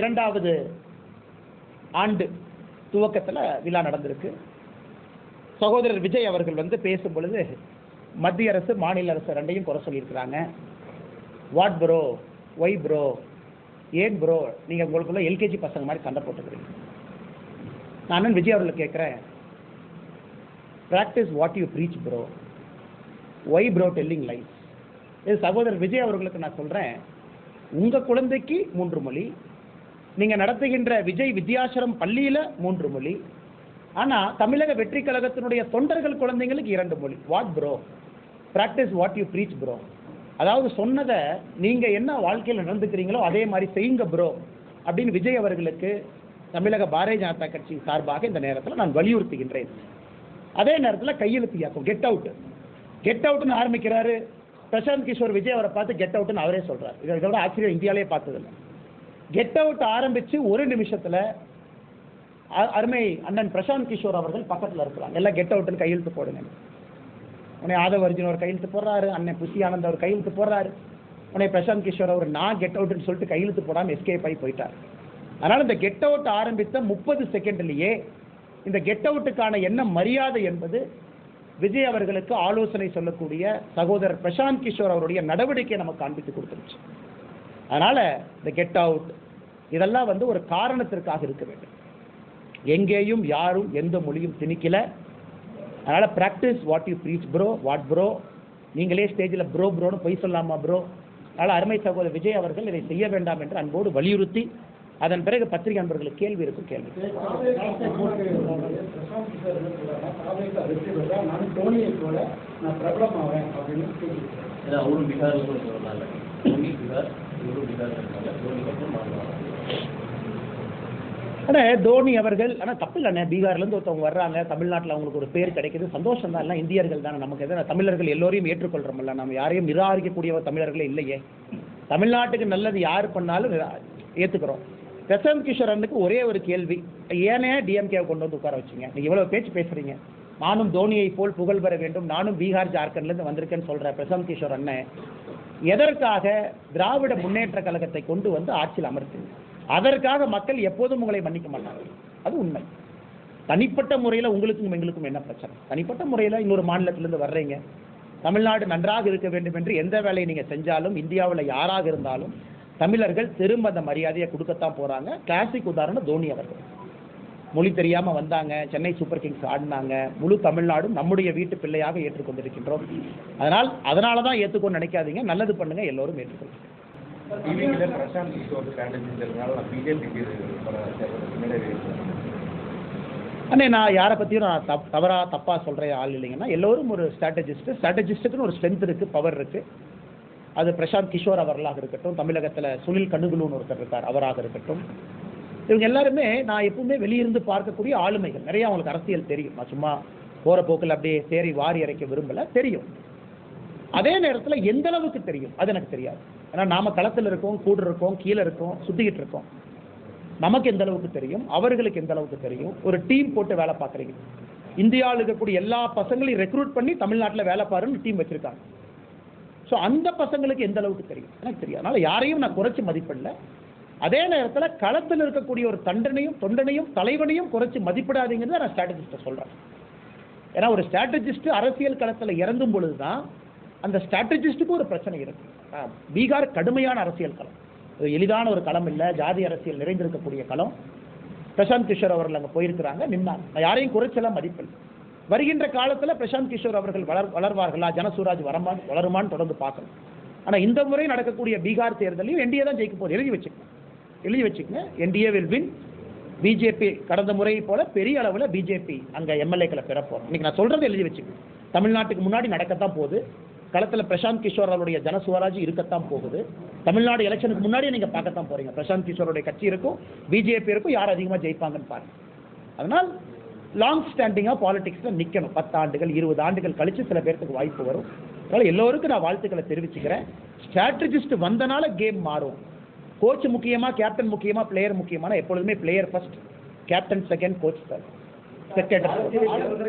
இரண்டாவது ஆண்டு துவக்கத்தில் விழா நடந்திருக்கு. சகோதரர் விஜய் அவர்கள் வந்து பேசும் பொழுது மத்திய அரசு மாநில அரசு ரெண்டையும் குறை சொல்லியிருக்கிறாங்க. வாட் ப்ரோ ஒய் ப்ரோ ஏன் ப்ரோ நீங்கள் உங்களுக்குள்ள எல்கேஜி பசங்க மாதிரி சண்டை போட்டுக்கிறீங்க. நான் விஜய் அவர்களை கேட்குறேன். Practice what you preach bro why bro telling life இது சகோதரர் விஜய் அவர்களுக்கு நான் சொல்கிறேன் உங்கள் குழந்தைக்கு மூன்று மொழி நீங்கள் நடத்துகின்ற விஜய் வித்யாசரம் பள்ளியில் மூன்று மொழி. ஆனால் தமிழக வெற்றி கழகத்தினுடைய தொண்டர்கள் குழந்தைங்களுக்கு இரண்டு மொழி. What bro practice what you preach bro அதாவது சொன்னதை நீங்கள் என்ன வாழ்க்கையில் நடந்துக்கிறீங்களோ அதே மாதிரி செய்யுங்க ப்ரோ அப்படின்னு விஜய் அவர்களுக்கு தமிழக பாரதிய ஜனதா கட்சி சார்பாக இந்த நேரத்தில் நான் வலியுறுத்துகின்றேன். அதே நேரத்தில் கையெழுத்து இயக்கம் கெட் அவுட் கெட் அவுட்னு ஆரம்பிக்கிறாரு. பிரசாந்த் கிஷோர் விஜய் அவரை பார்த்து கெட் அவுட்னு அவரே சொல்றாரு. இதை இதோட ஆச்சரியம் இந்தியாவிலே பார்த்ததில்லை. கெட் அவுட் ஆரம்பித்து ஒரு நிமிஷத்தில் அ- அருமை அண்ணன் பிரசாந்த் கிஷோர் அவர்கள் பக்கத்தில் இருக்கிறாங்க. எல்லாம் கெட் அவுட்டில் கையெழுத்து போடுங்க. உன்னை ஆதவ அர்ஜுன் ஒரு கையெழுத்து போடுறாரு. அண்ணன் புஷி ஆனந்த் அவர் கையெழுத்து போடுறாரு. உன்னை பிரசாந்த் கிஷோர் அவர் நான் கெட் அவுட்னு சொல்லிட்டு கையெழுத்து போடாம எஸ்கேப் ஆகி போயிட்டார். அதனால் இந்த கெட் அவுட் ஆரம்பித்த முப்பது செகண்ட்லேயே இந்த கெட் அவுட்டுக்கான என்ன மரியாதை என்பது விஜய் அவர்களுக்கு ஆலோசனை சொல்லக்கூடிய சகோதரர் பிரசாந்த் கிஷோர் அவருடைய நடவடிக்கையை நமக்கு காண்பித்து கொடுத்துருச்சு. அதனால இந்த கெட் அவுட் இதெல்லாம் வந்து ஒரு காரணத்திற்காக இருக்க வேண்டும். எங்கேயும் யாரும் எந்த மொழியும் திணிக்கல. அதனால practice what you preach bro what bro நீங்களே ஸ்டேஜில் ப்ரோ ப்ரோன்னு பொய் சொல்லாமா ப்ரோ அதனால் அருமை சகோதரர் விஜய் அவர்கள் இதை செய்ய வேண்டாம் என்று அன்போடு வலியுறுத்தி அதன் பிறகு பத்திரிகை நண்பர்களுக்கு கேள்வி இருக்கும் கேள்வி. நான் ஏன்னா அவரும் பீகார்ல கூட சொல்றாங்க தோனி பீகார் இவரும் பீகார் இருக்காங்க மாறுவாங்க ஆனால் தோனி அவர்கள் ஆனால் தப்பு இல்லைண்ணே பீகார்லேருந்து ஒருத்தவங்க வர்றாங்க. தமிழ்நாட்டில் அவங்களுக்கு ஒரு பேர் கிடைக்குது. சந்தோஷம் தான். எல்லாம் இந்தியர்கள் தானே. நமக்கு எதாவது தமிழர்கள் எல்லோரையும் ஏற்றுக்கொள்கிறோம்ல நம்ம யாரையும் நிராகரிக்கக்கூடிய தமிழர்களே இல்லையே. தமிழ்நாட்டுக்கு நல்லது யார் பண்ணாலும் ஏற்றுக்கிறோம் பிரசாந்த் கிஷோரனுக்கு ஒரே ஒரு கேள்வி. ஏனே டிஎம்கேவை கொண்டு வந்து உட்கார வச்சீங்க? நீங்கள் இவ்வளோ பேச்சு பேசுகிறீங்க நானும் தோனியை போல் புகழ் பெற வேண்டும். நானும் பீகார் ஜார்க்கண்ட்லேருந்து வந்திருக்கேன்னு சொல்ற பிரசாந்த் கிஷோர் அண்ணன் எதற்காக திராவிட முன்னேற்ற கழகத்தை கொண்டு வந்து ஆட்சியில் அமர்த்து அதற்காக மக்கள் எப்போதும் உங்களை மன்னிக்க மாட்டாங்க அது உண்மை. தனிப்பட்ட முறையில் உங்களுக்கும் எங்களுக்கும் என்ன பிரச்சனை? தனிப்பட்ட முறையில் இன்னொரு மாநிலத்திலிருந்து வர்றீங்க. தமிழ்நாடு நன்றாக இருக்க வேண்டும் என்று எந்த வேலையை நீங்கள் செஞ்சாலும் இந்தியாவில் யாராக இருந்தாலும் தமிழர்கள் திரும்ப அந்த மரியாதையை கொடுக்கத்தான் போகிறாங்க கிளாசிக் உதாரணம் தோனி அவர்கள். மொழி தெரியாமல் வந்தாங்க. சென்னை சூப்பர் கிங்ஸ் ஆடினாங்க. முழு தமிழ்நாடும் நம்முடைய வீட்டு பிள்ளையாக ஏற்றுக்கொண்டிருக்கின்றோம். அதனால் அதனால தான் ஏற்றுக்கொண்டு நினைக்காதீங்க. நல்லது பண்ணுங்க. எல்லோரும் ஏற்றுக்கொள்ளுங்க. அண்ணே நான் யாரை பற்றியும் நான் தப் தவறாக தப்பாக சொல்கிற ஆள் இல்லைங்கன்னா எல்லோரும் ஒரு ஸ்ட்ராட்டஜிஸ்ட்டு ஸ்ட்ராட்டஜிஸ்ட்டுக்குன்னு ஒரு ஸ்ட்ரென்த் இருக்குது பவர் இருக்குது அது பிரசாந்த் கிஷோர் அவர்களாக இருக்கட்டும் தமிழகத்தில் சுனில் கண்ணுகுலுன்னு ஒருத்தர் இருக்கார் அவராக இருக்கட்டும். இவங்க எல்லாருமே நான் எப்பவுமே வெளியிருந்து பார்க்கக்கூடிய ஆளுமைகள். நிறைய அவங்களுக்கு அரசியல் தெரியும். நான் சும்மா போகிற போக்கில் அப்படியே தேறி வாரி இறைக்க விரும்பல. தெரியும். அதே நேரத்தில் எந்த அளவுக்கு தெரியும்? அது எனக்கு தெரியாது. ஏன்னா நாம களத்தில் இருக்கோம் கூட இருக்கோம் கீழே இருக்கோம் சுற்றிக்கிட்டு இருக்கோம். நமக்கு எந்த அளவுக்கு தெரியும்? அவர்களுக்கு எந்த அளவுக்கு தெரியும்? ஒரு டீம் போட்டு வேலை பார்க்குறீங்க. இந்தியாவில் இருக்கக்கூடிய எல்லா பசங்களையும் ரெக்ரூட் பண்ணி தமிழ்நாட்டில் வேலை பாருன்னு டீம் வச்சிருக்காங்க. ஸோ அந்த பசங்களுக்கு எந்த அளவுக்கு தெரியும்? எனக்கு தெரியும் அதனால யாரையும் நான் குறைச்சி மதிப்பிடல. அதே நேரத்தில் களத்தில் இருக்கக்கூடிய ஒரு தண்டனையும் தொண்டனையும் தலைவனையும் குறைச்சி மதிப்பிடாதீங்கிறத நான் ஸ்ட்ராட்டஜிஸ்ட்டை சொல்கிறேன் ஏன்னா ஒரு ஸ்ட்ராட்டஜிஸ்ட் அரசியல் களத்தில் இறந்தும் பொழுது தான் அந்த ஸ்ட்ராட்டஜிஸ்ட்டுக்கு ஒரு பிரச்சனை இருக்கு. ஆ, பீகார் கடுமையான அரசியல் களம். எளிதான ஒரு களம் இல்லை ஜாதி அரசியல் நிறைந்திருக்கக்கூடிய களம். பிரசாந்த் கிஷோர் அவர்கள் அங்கே போயிருக்கிறாங்க நின்னாங்க. நான் யாரையும் குறைச்சலாம் மதிப்பில்லை. வருகின்ற காலத்தில் பிரசாந்த் கிஷோர் அவர்கள் வளர் வளர்வார்களா ஜனசூராஜ் வரமான் வளருமான்னு தொடர்ந்து பார்க்கணும். ஆனால் இந்த முறை நடக்கக்கூடிய பீகார் தேர்தலையும் என்டிஏ தான் ஜெயிக்க போகுது எழுதி வச்சுக்கணும். எழுதி வச்சுக்கங்க. என்டிஏ வில் வின் பிஜேபி கடந்த முறையை போல பெரிய அளவில் பிஜேபி அங்கே எம்எல்ஏக்களை பெறப்போம் இன்னைக்கு நான் சொல்கிறத எழுதி வச்சுக்கணும் தமிழ்நாட்டுக்கு முன்னாடி நடக்கத்தான் போகுது. களத்தில் பிரசாந்த் கிஷோர் அவருடைய ஜனசுவராஜ் இருக்கத்தான் போகுது. தமிழ்நாடு எலெக்ஷனுக்கு முன்னாடியே நீங்கள் பார்க்கத்தான் போறீங்க. பிரசாந்த் கிஷோருடைய கட்சி இருக்கும் பிஜேபி இருக்கும் யார் அதிகமாக ஜெயிப்பாங்கன்னு பாருங்க. அதனால் லாங் ஸ்டாண்டிங்காக பாலிடிக்ஸில் நிற்கணும் பத்து ஆண்டுகள் இருபது ஆண்டுகள் கழித்து சில பேர்த்துக்கு வாய்ப்பு வரும். அதனால் எல்லோருக்கும் நான் வாழ்த்துக்களை தெரிவிச்சுக்கிறேன். ஸ்ட்ராட்டஜிஸ்ட் வந்தனால கேம் மாறும். கோச் முக்கியமா கேப்டன் முக்கியமா பிளேயர் முக்கியமான எப்பொழுதுமே player first captain second coach second நிரந்தர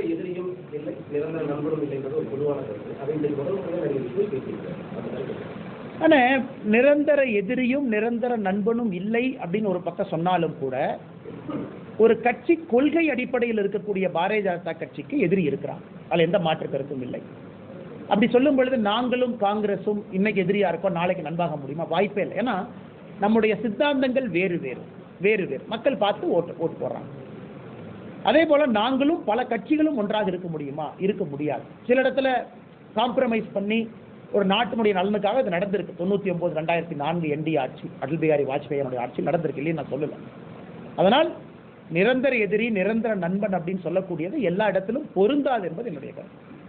எதிரியும் நிரந்தர எதிரியும் நண்பனும் இல்லை அப்படின்னு ஒரு பக்கம் சொன்னாலும் கூட ஒரு கட்சி கொள்கை அடிப்படையில் இருக்கக்கூடிய பாரதிய ஜனதா கட்சிக்கு எதிரி இருக்கிறான். அதில் எந்த மாற்று கருத்தும் இல்லை. அப்படி சொல்லும் பொழுது நாங்களும் காங்கிரஸும் இன்னைக்கு எதிரியா இருக்கோம் நாளைக்கு நண்பாக முடியுமா? வாய்ப்பே இல்லை. ஏன்னா நம்முடைய சித்தாந்தங்கள் வேறு வேறு வேறு வேறு. மக்கள் பார்த்து ஓட்டு ஓட்டு போடுறாங்க. அதே போல நாங்களும் பல கட்சிகளும் ஒன்றாக இருக்க முடியுமா? இருக்க முடியாது. சில இடத்துல காம்ப்ரமைஸ் பண்ணி ஒரு நாட்டினுடைய நலனுக்காக இது நடந்திருக்கு. தொண்ணூற்றி ஒன்பது ரெண்டாயிரத்தி நான்கு என்டி ஆட்சி அடல் பிஹாரி வாஜ்பேயினுடைய ஆட்சி நடந்திருக்கு இல்லைன்னு நான் சொல்லலை. அதனால் நிரந்தர எதிரி நிரந்தர நண்பன் அப்படின்னு சொல்லக்கூடியது எல்லா இடத்திலும் பொருந்தாது என்பது என்னுடைய கருத்து.